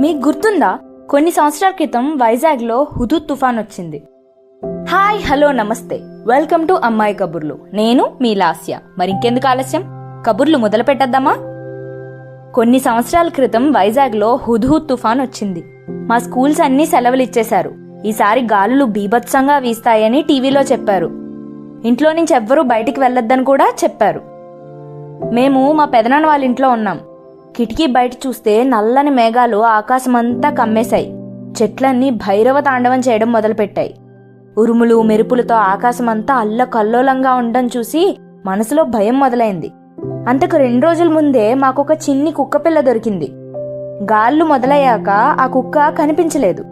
మీకు గుర్తుందా? కొన్ని సంవత్సరాల క్రితం వైజాగ్లో హుదూద్ తుఫాన్ వచ్చింది. Hi hello namaste. Welcome to Ammayi Kaburlu. నేను మీ లాస్య. మరి ఇంకెందుకు ఆలస్యం? కబుర్లు మొదలు పెట్టద్దామా? కొన్ని సంవత్సరాల క్రితం వైజాగ్లో హుదూద్ తుఫాన్ వచ్చింది. మా స్కూల్స్ అన్నీ సెలవులు ఇచ్చేశారు. ఈసారి గాలులు బీభత్సంగా వీస్తాయని టీవీలో చెప్పారు. ఇంట్లో నుంచి ఎవ్వరూ బయటికి వెళ్ళొద్దని కూడా చెప్పారు. మేము మా పెదనాన్న వాళ్ళ ఇంట్లో ఉన్నాం. కిటికీ బయట చూస్తే నల్లని మేఘాలు ఆకాశమంతా కమ్మేశాయి. చెట్లన్నీ భైరవ తాండవం చేయడం మొదలుపెట్టాయి. ఉరుములు మెరుపులతో ఆకాశమంతా అల్లకల్లోలంగా ఉండడం చూసి మనసులో భయం మొదలైంది. అంతకు రెండు రోజుల ముందే మాకొక చిన్ని కుక్కపిల్ల దొరికింది. గాళ్ళు మొదలయ్యాక ఆ కుక్క కనిపించలేదు.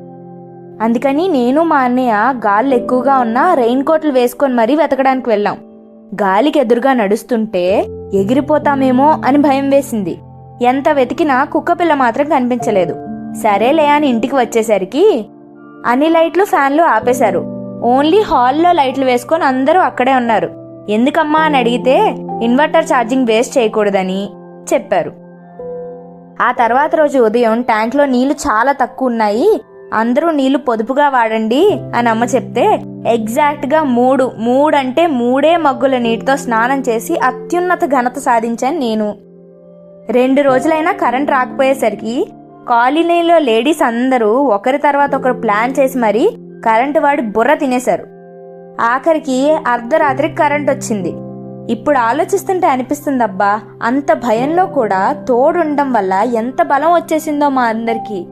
అందుకని నేను మా అన్నయ్య గాళ్ళు ఎక్కువగా ఉన్న రెయిన్ కోట్లు వేసుకొని మరీ వెతకడానికి వెళ్ళాం. గాలికి ఎదురుగా నడుస్తుంటే ఎగిరిపోతామేమో అని భయం వేసింది. ఎంత వెతికినా కుక్కపిల్ల మాత్రం కనిపించలేదు. సరేలే అని ఇంటికి వచ్చేసరికి అన్ని లైట్లు ఫ్యాన్లు ఆపేశారు. ఓన్లీ హాల్లో లైట్లు వేసుకొని అందరూ అక్కడే ఉన్నారు. ఎందుకమ్మా అని అడిగితే ఇన్వర్టర్ ఛార్జింగ్ వేస్ట్ చేయకూడదని చెప్పారు. ఆ తర్వాత రోజు ఉదయం ట్యాంక్లో నీళ్ళు చాలా తక్కువ ఉన్నాయి. అందరూ నీళ్ళు పొదుపుగా వాడండి అని అమ్మ చెప్తే ఎగ్జాక్ట్గా మూడు మూడంటే మూడే మగ్గుల నీటితో స్నానం చేసి అత్యున్నత ఘనత సాధించాను నేను. రెండు రోజులైనా కరెంట్ రాకపోయేసరికి కాలనీలో లేడీస్ అందరూ ఒకరి తర్వాత ఒకరు ప్లాన్ చేసి మరీ కరెంటు వాడి బుర్ర తినేశారు. ఆఖరికి అర్ధరాత్రికి కరెంట్ వచ్చింది. ఇప్పుడు ఆలోచిస్తుంటే అనిపిస్తుందబ్బా అంత భయంలో కూడా తోడుండడం వల్ల ఎంత బలం వచ్చేసిందో మా అందరికీ.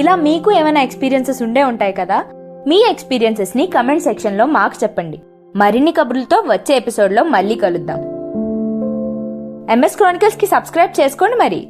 ఇలా మీకు ఏమైనా ఎక్స్పీరియన్సెస్ ఉండే ఉంటాయి కదా మీ ఎక్స్పీరియన్సెస్ని కమెంట్ సెక్షన్లో మాకు చెప్పండి. మరిన్ని కబుర్లతో వచ్చే ఎపిసోడ్లో మళ్ళీ కలుద్దాం. ఎంఎస్ క్రానికల్స్కి సబ్స్క్రైబ్ చేసుకోండి మరి.